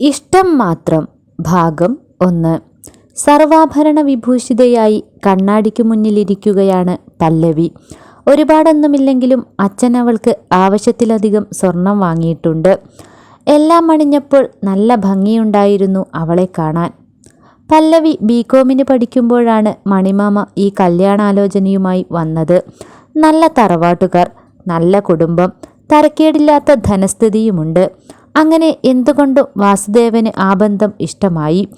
ഇഷ്ടം മാത്രം. ഭാഗം ഒന്ന്. സർവാഭരണ വിഭൂഷിതയായി കണ്ണാടിക്കു മുന്നിലിരിക്കുകയാണ് പല്ലവി. ഒരുപാടൊന്നുമില്ലെങ്കിലും അച്ഛൻ അവൾക്ക് ആവശ്യത്തിലധികം സ്വർണം വാങ്ങിയിട്ടുണ്ട്. എല്ലാം അണിഞ്ഞപ്പോൾ നല്ല ഭംഗിയുണ്ടായിരുന്നു അവളെ കാണാൻ. പല്ലവി ബികോമിന് പഠിക്കുമ്പോഴാണ് മണിമാമ ഈ കല്യാണാലോചനയുമായി വന്നത്. നല്ല തറവാട്ടുകാർ നല്ല കുടുംബം തരക്കേടില്ലാത്ത ധനസ്ഥിതിയുമുണ്ട്. അങ്ങനെ എന്തുകൊണ്ടും വാസുദേവന് ആ ബന്ധം ഇഷ്ടമായി?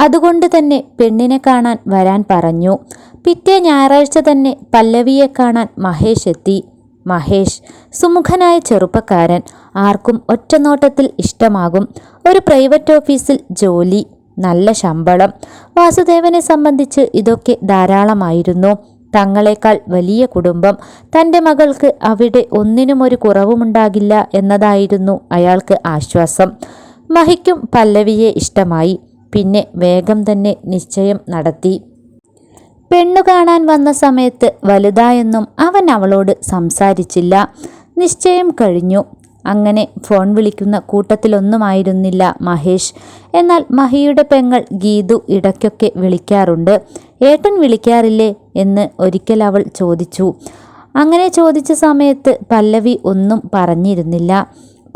അതുകൊണ്ട് തന്നെ പെണ്ണിനെ കാണാൻ വരാൻ പറഞ്ഞു. പിറ്റേ ഞായറാഴ്ച തന്നെ പല്ലവിയെ കാണാൻ മഹേഷ് എത്തി. മഹേഷ് സുമുഖനായ ചെറുപ്പക്കാരൻ ആർക്കും ഒറ്റനോട്ടത്തിൽ ഇഷ്ടമാകും. ഒരു പ്രൈവറ്റ് ഓഫീസിൽ ജോലി നല്ല ശമ്പളം. വാസുദേവനെ സംബന്ധിച്ച് ഇതൊക്കെ ധാരാളമായിരുന്നു. തങ്ങളെക്കാൾ വലിയ കുടുംബം. തന്റെ മകൾക്ക് അവിടെ ഒന്നിനും ഒരു കുറവുമുണ്ടാകില്ല എന്നതായിരുന്നു അയാൾക്ക് ആശ്വാസം. മഹിക്കും പല്ലവിയെ ഇഷ്ടമായി. പിന്നെ വേഗം തന്നെ നിശ്ചയം നടത്തി. പെണ്ണു കാണാൻ വന്ന സമയത്ത് വലുതായെന്നും അവൻ അവളോട് സംസാരിച്ചില്ല. നിശ്ചയം കഴിഞ്ഞു. അങ്ങനെ ഫോൺ വിളിക്കുന്ന കൂട്ടത്തിലൊന്നുമായിരുന്നില്ല മഹേഷ്. എന്നാൽ മഹിയുടെ പെങ്ങൾ ഗീതു ഇടയ്ക്കൊക്കെ വിളിക്കാറുണ്ട്. ഏട്ടൻ വിളിക്കാറില്ലേ എന്ന് ഒരിക്കൽ അവൾ ചോദിച്ചു. അങ്ങനെ ചോദിച്ച സമയത്ത് പല്ലവി ഒന്നും പറഞ്ഞിരുന്നില്ല.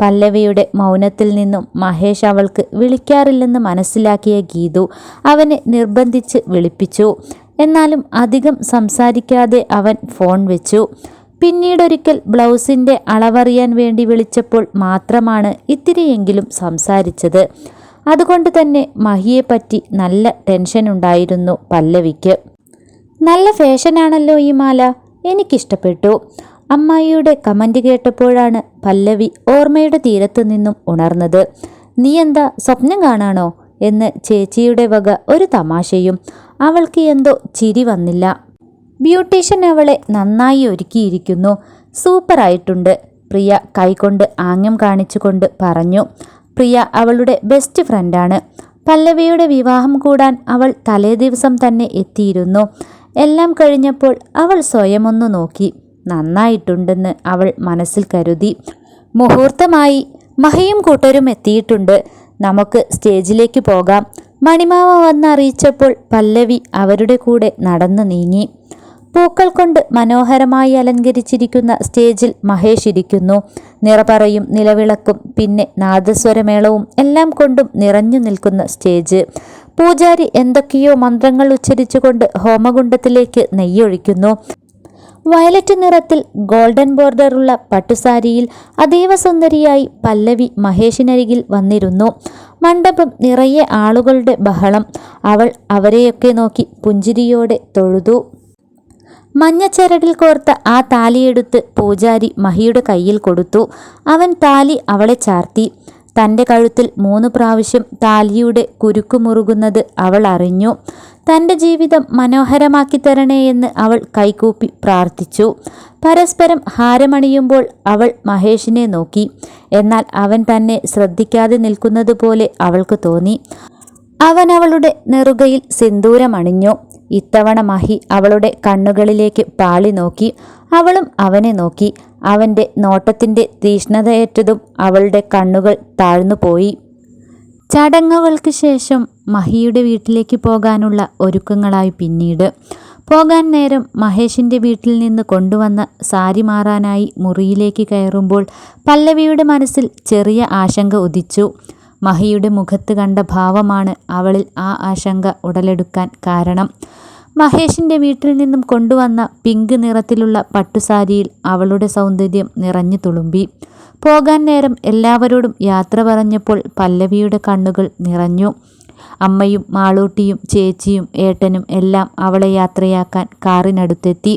പല്ലവിയുടെ മൗനത്തിൽ നിന്നും മഹേഷ് അവൾക്ക് വിളിക്കാറില്ലെന്ന് മനസ്സിലാക്കിയ ഗീതു അവനെ നിർബന്ധിച്ച് വിളിപ്പിച്ചു. എന്നാലും അധികം സംസാരിക്കാതെ അവൻ ഫോൺ വെച്ചു. പിന്നീടൊരിക്കൽ ബ്ലൗസിന്റെ അളവറിയാൻ വേണ്ടി വിളിച്ചപ്പോൾ മാത്രമാണ് ഇത്തിരിയെങ്കിലും സംസാരിച്ചത്. അതുകൊണ്ട് തന്നെ മഹിയെപ്പറ്റി നല്ല ടെൻഷൻ ഉണ്ടായിരുന്നു പല്ലവിക്ക്. നല്ല ഫാഷനാണല്ലോ ഈ മാല. എനിക്കിഷ്ടപ്പെട്ടു. അമ്മായിയുടെ കമന്റ് കേട്ടപ്പോഴാണ് പല്ലവി ഓർമ്മയുടെ തീരത്തു നിന്നും ഉണർന്നത്. നീ എന്താ സ്വപ്നം കാണാണോ? എന്ന് ചേച്ചിയുടെ വക ഒരു തമാശയും അവൾക്ക് എന്തോ ചിരി വന്നില്ല. ബ്യൂട്ടീഷ്യൻ അവളെ നന്നായി ഒരുക്കിയിരിക്കുന്നു. സൂപ്പറായിട്ടുണ്ട്. പ്രിയ കൈകൊണ്ട് ആംഗ്യം കാണിച്ചുകൊണ്ട് പറഞ്ഞു പ്രിയ അവളുടെ ബെസ്റ്റ് ഫ്രണ്ടാണ് പല്ലവിയുടെ വിവാഹം കൂടാൻ അവൾ തലേ ദിവസം തന്നെ എത്തിയിരുന്നു. എല്ലാം കഴിഞ്ഞപ്പോൾ അവൾ സ്വയം ഒന്ന് നോക്കി. നന്നായിട്ടുണ്ടെന്ന് അവൾ മനസ്സിൽ കരുതി. മുഹൂർത്തമായി മഹയും കൂട്ടരും എത്തിയിട്ടുണ്ട്. നമുക്ക് സ്റ്റേജിലേക്ക് പോകാം. മണിമാവ വന്നറിയിച്ചപ്പോൾ പല്ലവി അവരുടെ കൂടെ നടന്നു നീങ്ങി. പൂക്കൾ കൊണ്ട് മനോഹരമായി അലങ്കരിച്ചിരിക്കുന്ന സ്റ്റേജിൽ മഹേഷ് ഇരിക്കുന്നു. നിറപറയും നിലവിളക്കും പിന്നെ നാദസ്വരമേളവും എല്ലാം കൊണ്ടും നിറഞ്ഞു നിൽക്കുന്ന സ്റ്റേജ്. പൂജാരി എന്തൊക്കെയോ മന്ത്രങ്ങൾ ഉച്ചരിച്ചുകൊണ്ട് ഹോമകുണ്ടത്തിലേക്ക് നെയ്യൊഴിക്കുന്നു. വയലറ്റ് നിറത്തിൽ ഗോൾഡൻ ബോർഡറുള്ള പട്ടുസാരിയിൽ അതീവ സുന്ദരിയായി പല്ലവി മഹേഷിനരികിൽ വന്നിരുന്നു. മണ്ഡപം നിറയെ ആളുകളുടെ ബഹളം. അവൾ അവരെയൊക്കെ നോക്കി പുഞ്ചിരിയോടെ തൊഴുതു. മഞ്ഞച്ചരടിൽ കോർത്ത ആ താലിയെടുത്ത് പൂജാരി മഹിയുടെ കയ്യിൽ കൊടുത്തു. അവൻ താലി അവളെ ചാർത്തി. തന്റെ കഴുത്തിൽ മൂന്ന് പ്രാവശ്യം താലിയുടെ കുരുക്കു മുറുകുന്നത് അവൾ അറിഞ്ഞു. തന്റെ ജീവിതം മനോഹരമാക്കി തരണേ എന്ന് അവൾ കൈകൂപ്പി പ്രാർത്ഥിച്ചു. പരസ്പരം ഹാരമണിയുമ്പോൾ അവൾ മഹേഷിനെ നോക്കി. എന്നാൽ അവൻ തന്നെ ശ്രദ്ധിക്കാതെ നിൽക്കുന്നത് പോലെ അവൾക്ക് തോന്നി. അവൻ അവളുടെ നെറുകയിൽ സിന്ദൂരമണിഞ്ഞു. ഇത്തവണ മഹി അവളുടെ കണ്ണുകളിലേക്ക് പാളി നോക്കി അവളും അവനെ നോക്കി. അവന്റെ നോട്ടത്തിന്റെ തീഷ്ണതയേറ്റതും അവളുടെ കണ്ണുകൾ താഴ്ന്നുപോയി ചടങ്ങുകൾക്ക് ശേഷം മഹിയുടെ വീട്ടിലേക്ക് പോകാനുള്ള ഒരുക്കങ്ങളായി പിന്നീട്. പോകാൻ നേരം മഹേഷിന്റെ വീട്ടിൽ നിന്ന് കൊണ്ടുവന്ന സാരി മാറാനായി മുറിയിലേക്ക് കയറുമ്പോൾ പല്ലവിയുടെ മനസ്സിൽ ചെറിയ ആശങ്ക ഉദിച്ചു. മഹിയുടെ മുഖത്ത് കണ്ട ഭാവമാണ് അവളിൽ ആ ആശങ്ക ഉടലെടുക്കാൻ കാരണം. മഹേഷിന്റെ വീട്ടിൽ നിന്നും കൊണ്ടുവന്ന പിങ്ക് നിറത്തിലുള്ള പട്ടുസാരിയിൽ അവളുടെ സൗന്ദര്യം നിറഞ്ഞു തുളുമ്പി. പോകാൻ നേരം എല്ലാവരോടും യാത്ര പറഞ്ഞപ്പോൾ പല്ലവിയുടെ കണ്ണുകൾ നിറഞ്ഞു. അമ്മയും മാളൂട്ടിയും ചേച്ചിയും ഏട്ടനും എല്ലാം അവളെ യാത്രയാക്കാൻ കാറിനടുത്തെത്തി.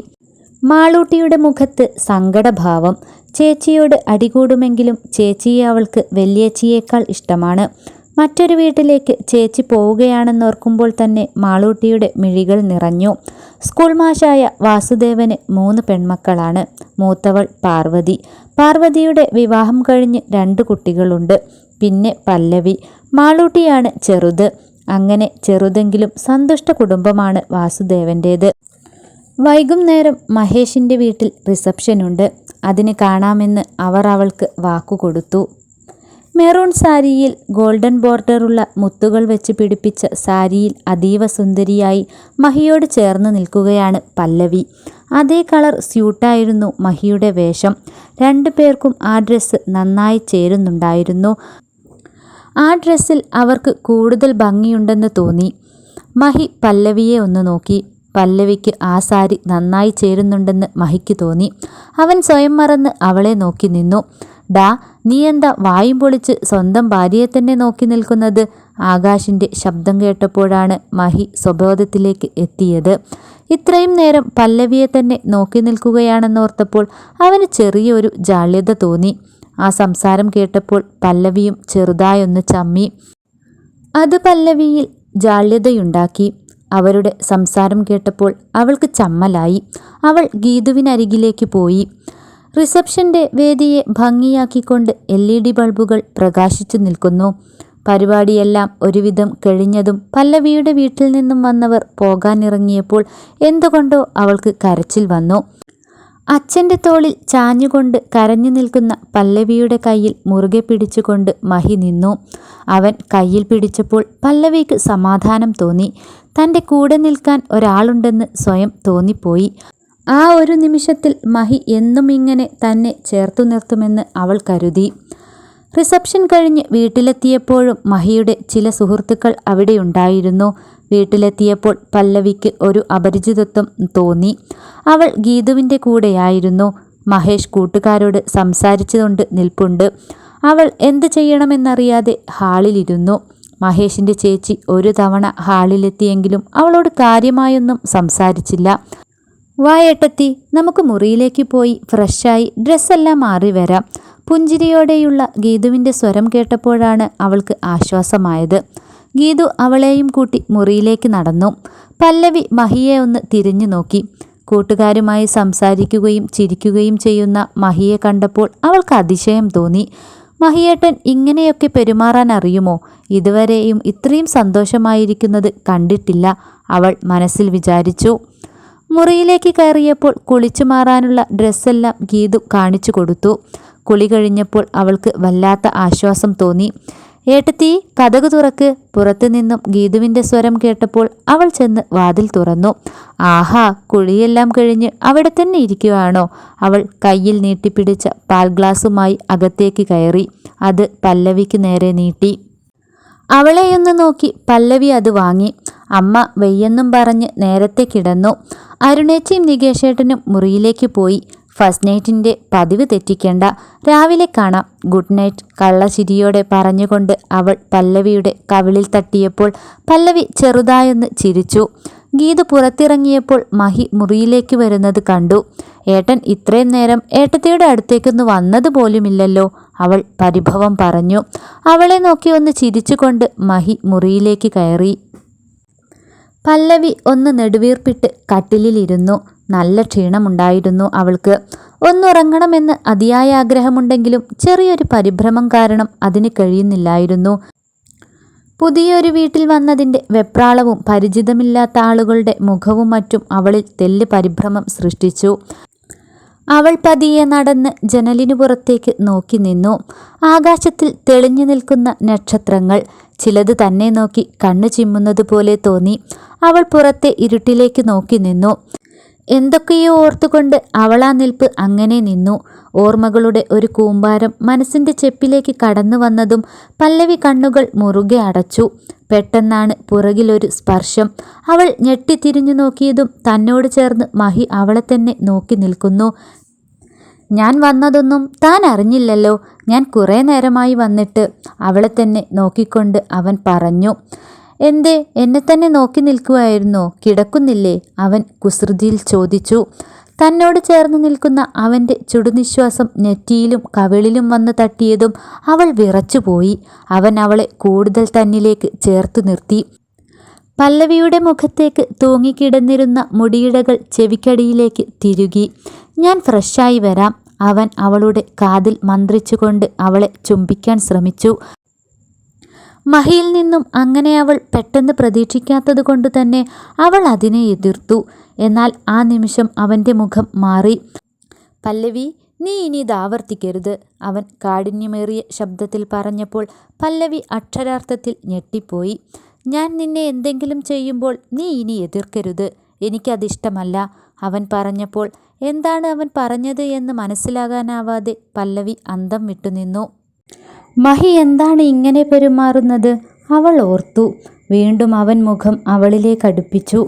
മാളൂട്ടിയുടെ മുഖത്ത് സങ്കടഭാവം ചേച്ചിയോട് അടികൂടുമെങ്കിലും ചേച്ചിയെ അവൾക്ക് വലിയച്ചിയേക്കാൾ ഇഷ്ടമാണ്. മറ്റൊരു വീട്ടിലേക്ക് ചേച്ചി പോവുകയാണെന്നോർക്കുമ്പോൾ തന്നെ മാളൂട്ടിയുടെ മിഴികൾ നിറഞ്ഞു. സ്കൂൾ മാഷായ വാസുദേവന് മൂന്ന് പെൺമക്കളാണ്. മൂത്തവൾ പാർവതി. പാർവതിയുടെ വിവാഹം കഴിഞ്ഞ് രണ്ട് കുട്ടികളുണ്ട്. പിന്നെ പല്ലവി. മാളൂട്ടിയാണ് ചെറുത്. അങ്ങനെ ചെറുതെങ്കിലും സന്തുഷ്ട കുടുംബമാണ് വാസുദേവന്റേത് വൈകുന്നേരം മഹേഷിന്റെ വീട്ടിൽ റിസപ്ഷനുണ്ട്. അതിന് കാണാമെന്ന് അവർ അവൾക്ക് വാക്കുകൊടുത്തു മെറൂൺ സാരിയിൽ ഗോൾഡൻ ബോർഡറുള്ള മുത്തുകൾ വെച്ച് പിടിപ്പിച്ച സാരിയിൽ അതീവ സുന്ദരിയായി മഹിയോട് ചേർന്ന് നിൽക്കുകയാണ് പല്ലവി. അതേ കളർ സ്യൂട്ടായിരുന്നു മഹിയുടെ വേഷം. രണ്ടു പേർക്കും ആ ഡ്രസ്സ് നന്നായി ചേരുന്നുണ്ടായിരുന്നു. ആ ഡ്രസ്സിൽ അവർക്ക് കൂടുതൽ ഭംഗിയുണ്ടെന്ന് തോന്നി. മഹി പല്ലവിയെ ഒന്ന് നോക്കി. പല്ലവിക്ക് ആ സാരി നന്നായി ചേരുന്നുണ്ടെന്ന് മഹിക്ക് തോന്നി. അവൻ സ്വയം മറന്ന് അവളെ നോക്കി നിന്നു. ഡാ നീ എന്താ വായും പൊളിച്ച് സ്വന്തം ഭാര്യയെ തന്നെ നോക്കി നിൽക്കുന്നത്? ആകാശിന്റെ ശബ്ദം കേട്ടപ്പോഴാണ് മഹി സ്വബോധത്തിലേക്ക് എത്തിയത്. ഇത്രയും നേരം പല്ലവിയെ തന്നെ നോക്കി നിൽക്കുകയാണെന്നോർത്തപ്പോൾ അവന് ചെറിയൊരു ജാള്യത തോന്നി. ആ സംസാരം കേട്ടപ്പോൾ പല്ലവിയും ചെറുതായൊന്ന് ചമ്മി. അത് പല്ലവിയിൽ ജാള്യതയുണ്ടാക്കി. അവരുടെ സംസാരം കേട്ടപ്പോൾ അവൾക്ക് ചമ്മലായി. അവൾ ഗീതുവിനരികിലേക്ക് പോയി. റിസപ്ഷന്റെ വേദിയെ ഭംഗിയാക്കിക്കൊണ്ട് എൽ ഇ ഡി ബൾബുകൾ പ്രകാശിച്ചു നിൽക്കുന്നു. പരിപാടിയെല്ലാം ഒരുവിധം കഴിഞ്ഞതും പല്ലവിയുടെ വീട്ടിൽ നിന്നും വന്നവർ പോകാനിറങ്ങിയപ്പോൾ എന്തുകൊണ്ടോ അവൾക്ക് കരച്ചിൽ വന്നു. അച്ഛന്റെ തോളിൽ ചാഞ്ഞുകൊണ്ട് കരഞ്ഞു നിൽക്കുന്ന പല്ലവിയുടെ കയ്യിൽ മുറുകെ പിടിച്ചുകൊണ്ട് മഹി നിന്നു. അവൻ കയ്യിൽ പിടിച്ചപ്പോൾ പല്ലവിക്ക് സമാധാനം തോന്നി. തന്റെ കൂടെ നിൽക്കാൻ ഒരാളുണ്ടെന്ന് സ്വയം തോന്നിപ്പോയി. ആ ഒരു നിമിഷത്തിൽ മഹി എന്നും ഇങ്ങനെ തന്നെ ചേർത്തു നിർത്തുമെന്ന് അവൾ കരുതി. റിസപ്ഷൻ കഴിഞ്ഞ് വീട്ടിലെത്തിയപ്പോഴും മഹിയുടെ ചില സുഹൃത്തുക്കൾ അവിടെയുണ്ടായിരുന്നു. വീട്ടിലെത്തിയപ്പോൾ പല്ലവിക്ക് ഒരു അപരിചിതത്വം തോന്നി. അവൾ ഗീതുവിന്റെ കൂടെയായിരുന്നു. മഹേഷ് കൂട്ടുകാരോട് സംസാരിച്ചുകൊണ്ട് നിൽപ്പുണ്ട്. അവൾ എന്ത് ചെയ്യണമെന്നറിയാതെ ഹാളിലിരുന്നു. മഹേഷിന്റെ ചേച്ചി ഒരു തവണ ഹാളിലെത്തിയെങ്കിലും അവളോട് കാര്യമായൊന്നും സംസാരിച്ചില്ല. വായേട്ടത്തി നമുക്ക് മുറിയിലേക്ക് പോയി ഫ്രഷായി ഡ്രസ്സെല്ലാം മാറി വരാം. പുഞ്ചിരിയോടെയുള്ള ഗീതുവിന്റെ സ്വരം കേട്ടപ്പോഴാണ് അവൾക്ക് ആശ്വാസമായത്. ഗീതു അവളെയും കൂട്ടി മുറിയിലേക്ക് നടന്നു. പല്ലവി മഹിയെ ഒന്ന് തിരിഞ്ഞു നോക്കി. കൂട്ടുകാരുമായി സംസാരിക്കുകയും ചിരിക്കുകയും ചെയ്യുന്ന മഹിയെ കണ്ടപ്പോൾ അവൾക്ക് അതിശയം തോന്നി. മഹിയേട്ടൻ ഇങ്ങനെയൊക്കെ പെരുമാറാൻ അറിയുമോ? ഇതുവരെയും ഇത്രയും സന്തോഷമായിരിക്കുന്നത് കണ്ടിട്ടില്ല. അവൾ മനസ്സിൽ വിചാരിച്ചു. മുറിയിലേക്ക് കയറിയപ്പോൾ കുളിച്ചു മാറാനുള്ള ഡ്രസ്സെല്ലാം ഗീതു കാണിച്ചു കൊടുത്തു. കുളി കഴിഞ്ഞപ്പോൾ അവൾക്ക് വല്ലാത്ത ആശ്വാസം തോന്നി. ഏട്ടത്തി കഥകു തുറക്ക് പുറത്തു നിന്നും ഗീതുവിന്റെ സ്വരം കേട്ടപ്പോൾ അവൾ ചെന്ന് വാതിൽ തുറന്നു. ആഹാ കുളിയെല്ലാം കഴിഞ്ഞ് അവിടെ തന്നെ ഇരിക്കുവാണോ? അവൾ കയ്യിൽ നീട്ടിപ്പിടിച്ച പാൽ ഗ്ലാസുമായി അകത്തേക്ക് കയറി. അത് പല്ലവിക്ക് നേരെ നീട്ടി. അവളെയൊന്ന് നോക്കി പല്ലവി അത് വാങ്ങി. അമ്മ വെയ്യെന്നും പറഞ്ഞ് നേരത്തെ കിടന്നു. അരുണേച്ചിയും നികേഷേട്ടനും മുറിയിലേക്ക് പോയി. ഫസ്റ്റ് നൈറ്റിന്റെ പതിവ് തെറ്റിക്കേണ്ട. രാവിലെ കാണാം. ഗുഡ് നൈറ്റ് കള്ളശിരിയോടെ പറഞ്ഞുകൊണ്ട് അവൾ പല്ലവിയുടെ കവിളിൽ തട്ടിയപ്പോൾ പല്ലവി ചെറുതായൊന്ന് ചിരിച്ചു. ഗീത് പുറത്തിറങ്ങിയപ്പോൾ മഹി മുറിയിലേക്ക് വരുന്നത് കണ്ടു. ഏട്ടൻ ഇത്രയും നേരം ഏട്ടത്തിയുടെ അടുത്തേക്കൊന്ന് വന്നത് പോലുമില്ലല്ലോ അവൾ പരിഭവം പറഞ്ഞു. അവളെ നോക്കി ഒന്ന് ചിരിച്ചുകൊണ്ട് മഹി മുറിയിലേക്ക് കയറി. പല്ലവി ഒന്ന് നെടുവീർപ്പിട്ട് കട്ടിലിലിരുന്നു. നല്ല ക്ഷീണമുണ്ടായിരുന്നു അവൾക്ക്. ഒന്നുറങ്ങണമെന്ന് അതിയായ ആഗ്രഹമുണ്ടെങ്കിലും ചെറിയൊരു പരിഭ്രമം കാരണം അതിന് കഴിയുന്നില്ലായിരുന്നു. പുതിയൊരു വീട്ടിൽ വന്നതിന്റെ വെപ്രാളവും പരിചിതമില്ലാത്ത ആളുകളുടെ മുഖവും മറ്റും അവളിൽ തെല്ല് പരിഭ്രമം സൃഷ്ടിച്ചു. അവൾ പതിയെ നടന്ന് ജനലിനു പുറത്തേക്ക് നോക്കി നിന്നു. ആകാശത്തിൽ തെളിഞ്ഞു നിൽക്കുന്ന നക്ഷത്രങ്ങൾ ചിലത് തന്നെ നോക്കി കണ്ണു ചിമ്മുന്നത് പോലെ തോന്നി. അവൾ പുറത്തെ ഇരുട്ടിലേക്ക് നോക്കി നിന്നു. എന്തൊക്കെയോ ഓർത്തുകൊണ്ട് അവളാ നിൽപ്പ് അങ്ങനെ നിന്നു. ഓർമ്മകളുടെ ഒരു കൂമ്പാരം മനസ്സിന്റെ ചെപ്പിലേക്ക് കടന്നു വന്നതും പല്ലവി കണ്ണുകൾ മുറുകെ അടച്ചു. പെട്ടെന്നാണ് പുറകിലൊരു സ്പർശം. അവൾ ഞെട്ടിത്തിരിഞ്ഞു നോക്കിയതും തന്നോട് ചേർന്ന് മഹി അവളെ തന്നെ നോക്കി നിൽക്കുന്നു. ഞാൻ വന്നതൊന്നും താൻ അറിഞ്ഞില്ലല്ലോ. ഞാൻ കുറേ നേരമായി വന്നിട്ട് അവളെ തന്നെ നോക്കിക്കൊണ്ട് അവൻ പറഞ്ഞു എന്തേ എന്നെ തന്നെ നോക്കി നിൽക്കുമായിരുന്നോ കിടക്കുന്നില്ലേ? അവൻ കുസൃതിയിൽ ചോദിച്ചു. തന്നോട് ചേർന്ന് നിൽക്കുന്ന അവന്റെ ചുടുനിശ്വാസം നെറ്റിയിലും കവിളിലും വന്ന് തട്ടിയതും അവൾ വിറച്ചുപോയി. അവൻ അവളെ കൂടുതൽ തന്നിലേക്ക് ചേർത്തു നിർത്തി. പല്ലവിയുടെ മുഖത്തേക്ക് തൂങ്ങിക്കിടന്നിരുന്ന മുടിയിടകൾ ചെവിക്കടിയിലേക്ക് തിരുകി. ഞാൻ ഫ്രഷായി വരാം. അവൻ അവളുടെ കാതിൽ മന്ത്രിച്ചുകൊണ്ട് അവളെ ചുംബിക്കാൻ ശ്രമിച്ചു. മഹിയിൽ നിന്നും അങ്ങനെ അവൾ പെട്ടെന്ന് പ്രതീക്ഷിക്കാത്തത് കൊണ്ട് തന്നെ അവൾ അതിനെ എതിർത്തു. എന്നാൽ ആ നിമിഷം അവന്റെ മുഖം മാറി. പല്ലവി നീ ഇനി ഇത് ആവർത്തിക്കരുത് അവൻ കാഠിന്യമേറിയ ശബ്ദത്തിൽ പറഞ്ഞപ്പോൾ പല്ലവി അക്ഷരാർത്ഥത്തിൽ ഞെട്ടിപ്പോയി. ഞാൻ നിന്നെ എന്തെങ്കിലും ചെയ്യുമ്പോൾ നീ ഇനി എതിർക്കരുത്. എനിക്കതിഷ്ടമല്ല. അവൻ പറഞ്ഞപ്പോൾ എന്താണ് അവൻ പറഞ്ഞത് എന്ന് മനസ്സിലാകാനാവാതെ പല്ലവി അന്തം വിട്ടുനിന്നു മഹി എന്താണ് ഇങ്ങനെ പെരുമാറുന്നത്? അവൾ ഓർത്തു. വീണ്ടും അവൻ മുഖം അവളിലേക്ക് അടുപ്പിച്ചു.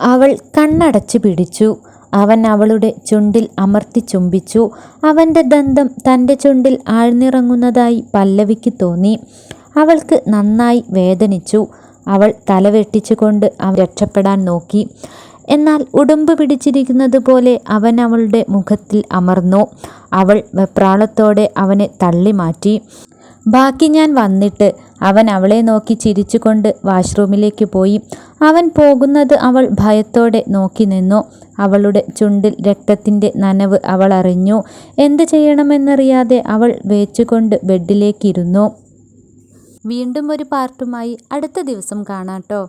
അവൾ കണ്ണടച്ചു പിടിച്ചു. അവൻ അവളുടെ ചുണ്ടിൽ അമർത്തി ചുംബിച്ചു. അവന്റെ ദന്തം തന്റെ ചുണ്ടിൽ ആഴ്ന്നിറങ്ങുന്നതായി പല്ലവിക്ക് തോന്നി. അവൾക്ക് നന്നായി വേദനിച്ചു. അവൾ തലവെട്ടിച്ചുകൊണ്ട് അവൻ രക്ഷപ്പെടാൻ നോക്കി. എന്നാൽ ഉടുമ്പ് പിടിച്ചിരിക്കുന്നത് പോലെ അവൻ അവളുടെ മുഖത്തിൽ അമർന്നു. അവൾ വെപ്രാളത്തോടെ അവനെ തള്ളി മാറ്റി. ബാക്കി ഞാൻ വന്നിട്ട് അവൻ അവളെ നോക്കി ചിരിച്ചുകൊണ്ട് വാഷ്റൂമിലേക്ക് പോയി. അവൻ പോകുന്നത് അവൾ ഭയത്തോടെ നോക്കി നിന്നു. അവളുടെ ചുണ്ടിൽ രക്തത്തിന്റെ നനവ് അവൾ അറിഞ്ഞു. എന്ത് ചെയ്യണമെന്നറിയാതെ അവൾ വേച്ചുകൊണ്ട് ബെഡിലേക്കിരുന്നു. വീണ്ടും ഒരു പാർട്ടുമായി അടുത്ത ദിവസം കാണാട്ടോ